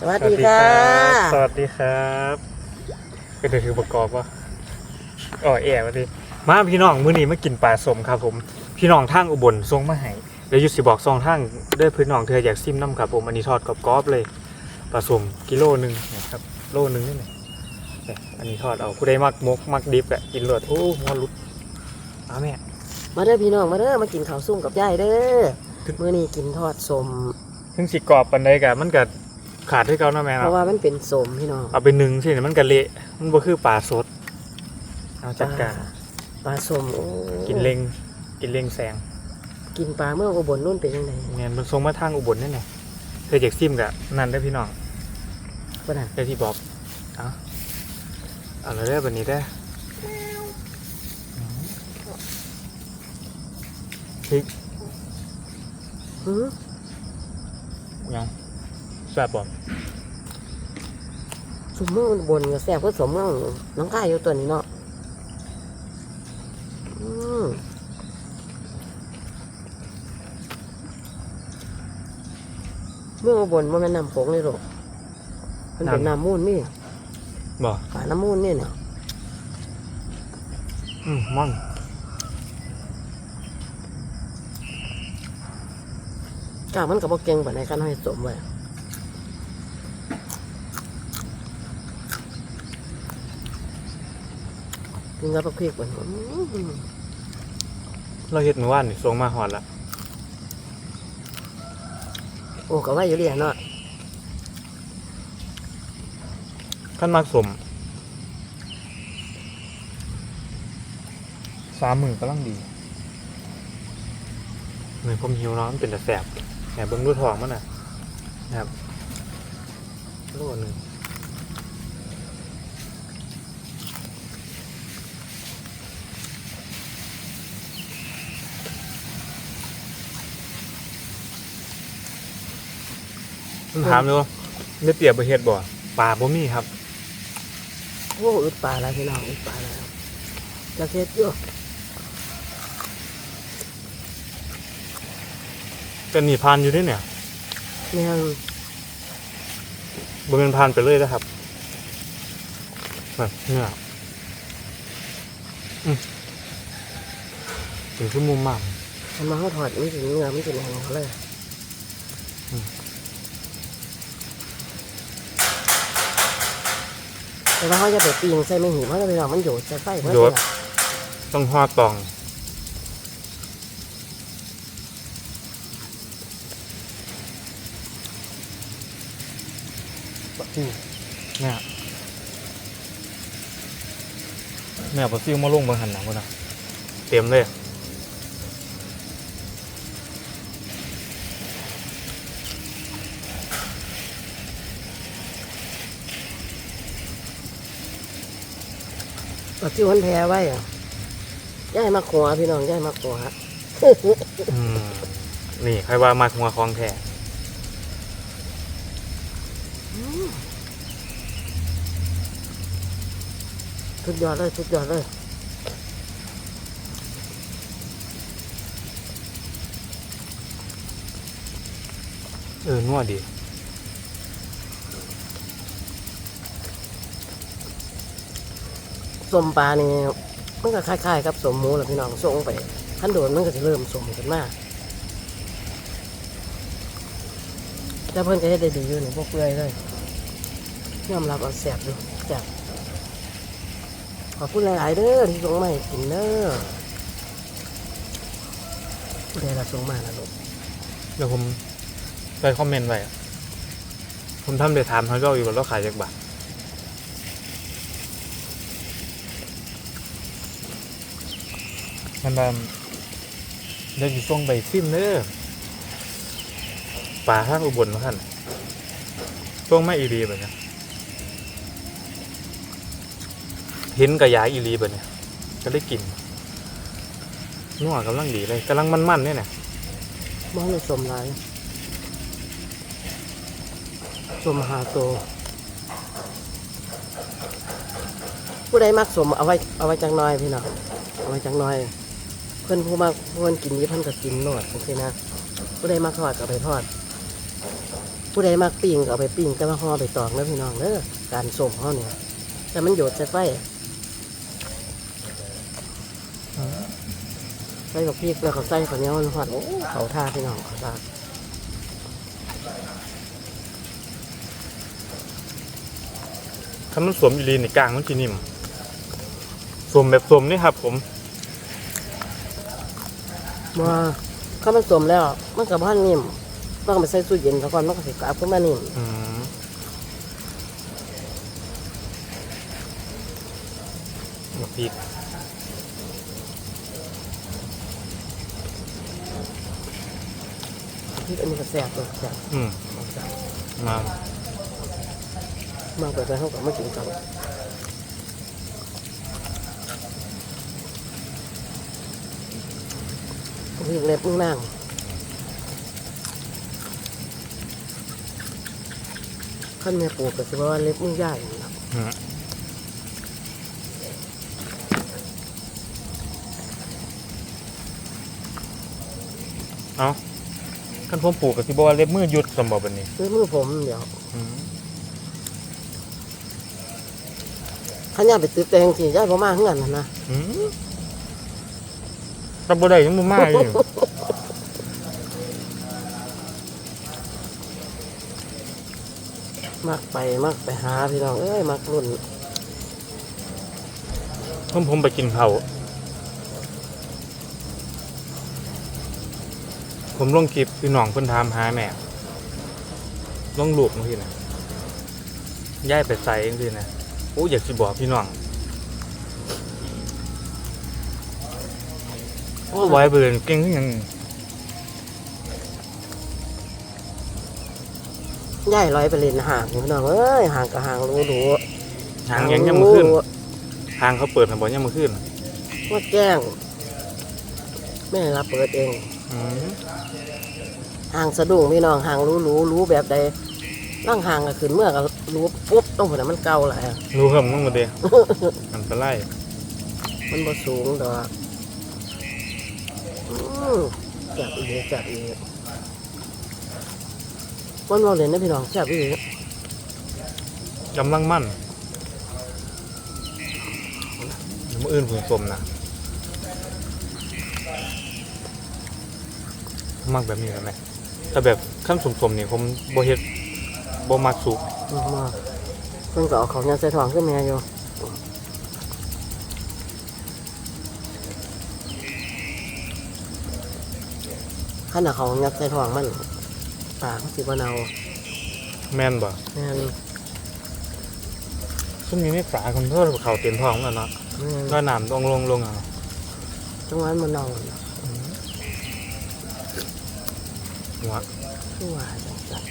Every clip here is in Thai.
สวัสดีค่ะ สวัสดีครับเป็นเดี๋ยวถือประกอบวะอ๋อแอบมาดิมาพี่น้องมื้อนี้มากินปลาสมครับผม พี่น้องทางอุบลส่งมาให้เดี๋ยวอยุสิบอกซองทางเด้อพี่น้องเธออยากซิมน้ำครับผมอันนี้ทอดกรอบๆเลยปลาสมกิโลหนึ่งนะครับโลหนึ่งนี่แหละเนี่ยอันนี้ทอดเอาผู้ใดมักมกมักดิบอะกินเลือดโอ้หัวหลุดมาแม่มาเด้อพี่น้องมาเด้อมากินข้าวซุ่มกับยายเด้อมื้อนี้กินทอดสมถึงสิกรอบปันใดกะมันก็ ขาดให้เขานะแม่เพเนาะราะว่ามันเป็นสมพี่น้องเอาไปหนึ่งสิมันก็เละมันบ่คือปลาสดเอาจัดการปลาสมโอ้กินเล็งกินเล็งแสงกินปลาเมื่ออุบลนู่นเป็นยังไงเนี่ยมันส่งมาทางอุบลนี่แหละเคยจากซิมกับนั่นได้อพี่น้องบ่น่ะได้ที่บอกเอาเอาเลยได้อแบบนี้ได้อพริกหือยัง แซ่บบ่สมเมื่ออุบลก็แซ่บก็สมเมื่อน้องกายอยู่ตัวนี้เนาะอืมเมื่ออุบลบ่แม่นน้ำโขงเลยหรอกมันเป็นน้ำมูลนี่บ่ปลาน้ำมูลนี่เนี่ยอืมม่อนกล้ามันก็บ่เก่งปานใดคันให้สมไว้ นกับผักพริกมันอื้อเราเฮ็ดเมื่อวานนี่ส่งมาหอดละโอ้ก็ว่าอยู่เรียนเนาะขั้นมักสมสามหมื่นกำลังดีเหมือนผมหิวเนาะมันเป็นแต่แสบแหนเบิ้งดูทองมันน่ะนะครับโลหนึ่ง ผมถามเลยว่าได้เปรียบประเทศบ่ปลาบ่มีครับโอ้อึดปลาแล้วพี่น้องอึดปลาแล้วจะเฮ็ดอยู่เป็นหนีพานอยู่ด้วยเนี่ยแม่งบ่เป็นพานไปเลยนะครับแบบเนี่ยอืมถึงขึ้นมุมมากมันมาเฮาถอดมันสิเนื้อมันสิแห้งเขาเลย อืม แต่ว่าเขาจะไปปิ้งใส่ไม่หิวเพราะพี่น้องมันอยู่ใส่ไฟเพิ่นโยนี่ดล่ะต้องห่อตองปลาซิวเนี่ยเนี่ยปลาซิวมาลงบางหันหนังคนน่ะเต็มเลย ปลาซิวมันแพ้ไว้อะย่ายมาขวาพี่น้องย่ายมาขวาอืมนี่ใครว่ามาทัวคลองแท้สุดยอดเลยสุดยอดเลยเออนัวดี สมปลานี่มันก็คล้ายๆกับสมหมูแหละพี่น้องส่งไปขั้นโดนมันก็จะเริ่มสมขึ้นมาแต่เพิ่อนก็เฮ็ดได้ดีอยู่นี่พวกเปื่อยเลยยอมรับเอาแซ่บอยู่แซ่บขอบคุณหลายๆเด้อที่ส่งมาให้กินเด้อผู้ใดละส่งมาละลูกเดี๋ยวผมไปคอมเมนต์ไว้อะผมทำเดี๋ยวถามเขาเจ้าอยู่ว่าเราขายจากบาทันแบบเดี๋ยวจะส่งไปซิมเด้อป่าทางอุบลมาท่นส่งมาอีรีแบบเนี้ยเห็นกระยายอีรีแบบเนี้ยก็ได้กลิ่นนัวกำลังดีเลยกำลังมันๆเนี่ยนะมองเลยสมหลายสมหาโต ผู้ใดมักสมเอาไว้เอาไว้จังน้อยพี่น้องเอาไว้จังน้อย เพื่อนผู้มากเพื่อนกินนี้เพื่อนก็กินโลดโอเคนะ ผู้ใดมักทอดก็เอาไปทอด ผู้ใดมักปิ้งก็เอาไปปิ้งแต่ว่าห่อไปตองแล้วพี่น้องเด้อการสมเขาเนี่ยแต่มันโยดใส่ไฟใส่กับพริกแล้วก็ใส่ข้าวเหนียวมันหอดโอ้เขาท่าพี่น้องเขาท่าถ้ามันสวมอีหลีในกลางมันจะนิ่มสวมแบบสวมนี่ครับผม ว่าข้าวมันสมแล้ว มันกับบ้านนิ่มต้องเอาไปใส่ตู้เย็นซะก่อนมันก็สิกลับขึ้นมานิ่มอืมบักพริกพริกอันนี้ก็แซ่บเลยแซ่บอืมมามากไปไปเขากับมากินกัน พริกเล็บมึงนั่งขั้นแม่ปลูกก็สิว่าเล็บมึงใหญ่นะอืมเอาขั้นผมปลูกกับที่บอกว่าเล็บมือหยุดสมบัติบันนี้เล็บมือผมเดี๋ยวอืมขันย่าไปตึกแตงสิย่าพ่มาเฮือนนะนะอืม ตับบ่ได้ยังบ่มาอยู่มักไปมักไปหาพี่น้องเอ้ยมักรุ่นผมผมไปกินเผาวผมลงคลิปพี่น้องเพิ่นถามหาแม่ลงลูกเมื่อกี้นะย้ายไปใส่จังซี่นะโอ้อยากสิบอกพี่น้อง โอ้ไว้เบิ่นเก่งคือหยังย่ายลอยไปเล่นห่างนี่พี่น้องเอ้ยห่างกับห่างรู้ดูหางยังยังมื้อคืนหางเขาเปิดให้บ่ยังมื้อคืนว่าแจ้งแม่รับเปิดเองอืมห่างสะดุ้งพี่น้องห่างรู้รู้รู้แบบใดร่างห่างก็ขึ้นเมื่อก็รู้ปุ๊บต้องหัวมันเก่าแหละรู้เพิ่มลงมาเด้อันตรายมันบ่สูงดอกอืม จับอีกจับอีกวันเราเล่นนะพี่น้องจับอีกกำลังมั่นเดี๋ยวมื่ออื่นผมสมนะมักแบบนี้แล้วไหมแต่แบบขั้นสมๆนี่ผมบ่เฮ็ดบ่มักสุกมาเพิ่นก็เอาของยาใส่ทองขึ้นมาอยู่ ขนาดเขางัดใส่ทองมันปากมันสิบ่เนาแม่นบ่แม่นซึ่งนี้ไม่ฝาคนเท่าเขาเต็มท้องแล้วเนาะแม่นก็น้ำลงลงลงเอาจังหวะมันเนาหัวคือว่าจังจัง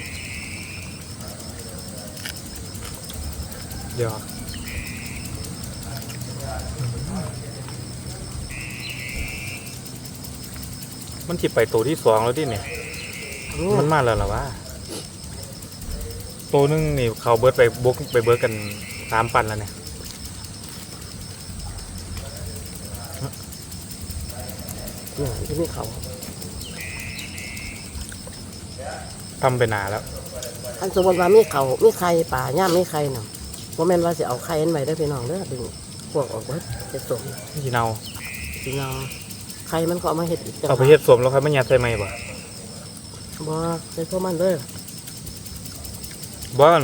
เดี๋ยว มันจิไปตัวที่สองแล้วดิเนี่ยอืมันมมาแล้วเหรอวะตัวหนึงนี่เขาเบิร์ดไปบกไปเบิร์ดกันสามปันแล้วเนี่ยเนี่ยที่มีเขาทำไปนานแล้ว อันสมมติว่ามีเขามีไข่ป่าย่ามมีไข่น่ะว่าแม่นว่าสิเอาไข่อันไว้ได้อพี่น้องเด้อดึงพวกออกเบิดจะสมที่เนาสิเนา ไข่มันก็เอามาเฮ็ดอีกจังหวะเอาไปเฮ็ดสวมแล้วครับไม่ยัดใส่ไหมบ่บ่ใส่พวกมันเด้อบ่อัน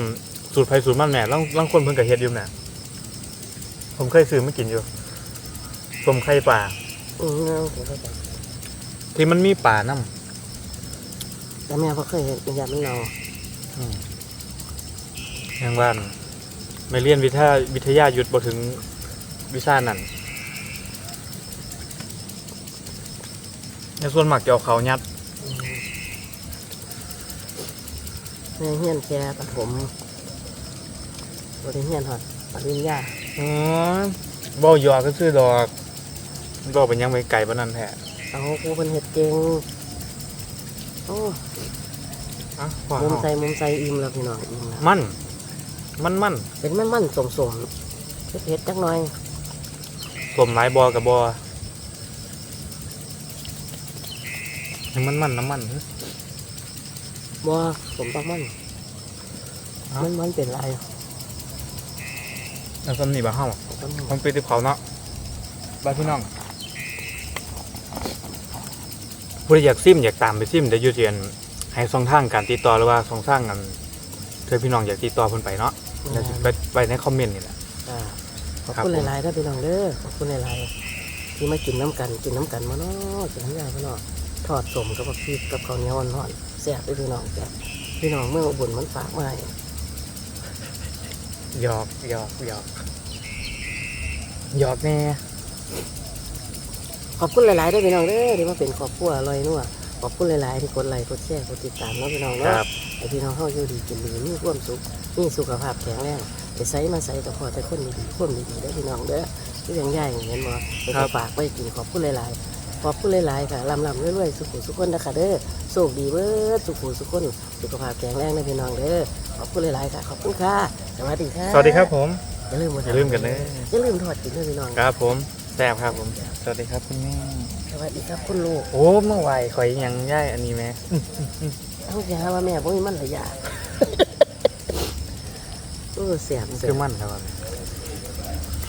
สูตรไผสูตรมันแหม่ล่างล่างคนเพิ่นก็เฮ็ดอยู่แหม่ผมเคยซื้อมากินอยู่สมไข่ปลาอืมเอาเข้าใจที่มันมีปลาน้แต่แม่บ่เคยเห็นมันยามมันเนาำอย่างบ้านไม่เรียนวิทยาวิทยาหยุดบ่ถึงวิชานั้น ในส่วนมากจะเอาเขายัดอืมแม่เฮียนแค่ปฐมบ่ได้เฮียนฮอดปริญญาอ๋อบ่ยอก็ซื้อดอกบ่เป็นหยังไปไก่ปานนั้นแท้เอาครูเพิ่นเฮ็ดเก่งโอ้อะพอมุมเฮาใส่มุมใส่อิ่มแล้วพี่น้องอิ่มแล้วมัน มันมันเป็นแม่มันๆสมๆเผ็ดๆจักหน่อยสมหลายบอกับบ อให้มันมันน้ำมันบ่สมปักมันอเอ้ามัมันมันเป็นไรแล้วก็นี่บ้าเฮาต้นผมไปติบเขาเนาะบ้านพี่น้องผู้ใดอยากซิมอยากตามไปซิมเดี๋ยวอยูเรียนให้ช่องทางการติดต่อหรือว่าช่องทางกันเธอพี่น้องอยากติดต่อเพิ่นไปเนาะเดี๋ยวสิไปไปในคอมเมนต์นี่แหละอ่าขอบครับคุณผมหลายๆถ้าพี่น้องเด้อขอบคุณหลายๆที่มากินน้ำกันกินน้ำกันมาเนาะกินน้ำยาพี่น้อง ทอดสมกับบักพริกกับข้าวเหนียวอ่อนๆแซ่บเด้อพี่น้องจ้ะพี่น้องเมืองอุบลมันฝากมาให้หยอกหยอกหยอกหยอกแน่ขอบคุณหลายๆเด้อพี่น้องเด้อที่มาเป็นครอบครัวอร่อยนัวขอบคุณหลายๆที่กดไลค์กดแชร์กดติดตามเนาะพี่น้องคเนาะรับให้พี่น้องเฮาอยู่ดีกินดีมีความสุขมีสุขภาพแข็งแรงไปใส่มาใส่แต่พอแต่คนดีๆคนดีๆได้อพี่น้องเด้อที่ยังย่ายอย่างเห็นบ่ไปก็ฝากไปกินขอบคุณหลายๆ ขอบคุณหลาย ๆ ค่ะลำลำรวยๆสุขุสุขคนนะคะเด้อโชคดีเบิดสุขุสุขคนสุขภาพแข็งแรงนะพี่น้องเด้อขอบคุณหลาย ๆ ค่ะ ขอบคุณค่ะสวัสดีค่ะสวัสดีครับผม อย่าลืมอย่าลืมกันเด้อ อย่าลืมทอดกินด้วยพี่น้อง ครับผมแซ่บครับผม สวัสดีครับคุณแม่สวัสดีครับคุณลูกโอ้เมื่อไหร่ข่อยยังย่ายอันนี้ไหมเอาจะหาว่าแม่บ่มีมันหลายอย่างเออเสียบเสียคืบอมันครับ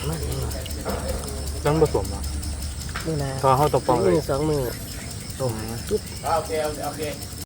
มันนี่ว่ะต้องผสมอ่ะนี่นะตอนเข้าตัวปองเลยมือสองมือต้มจุ๊บโอเคโอเค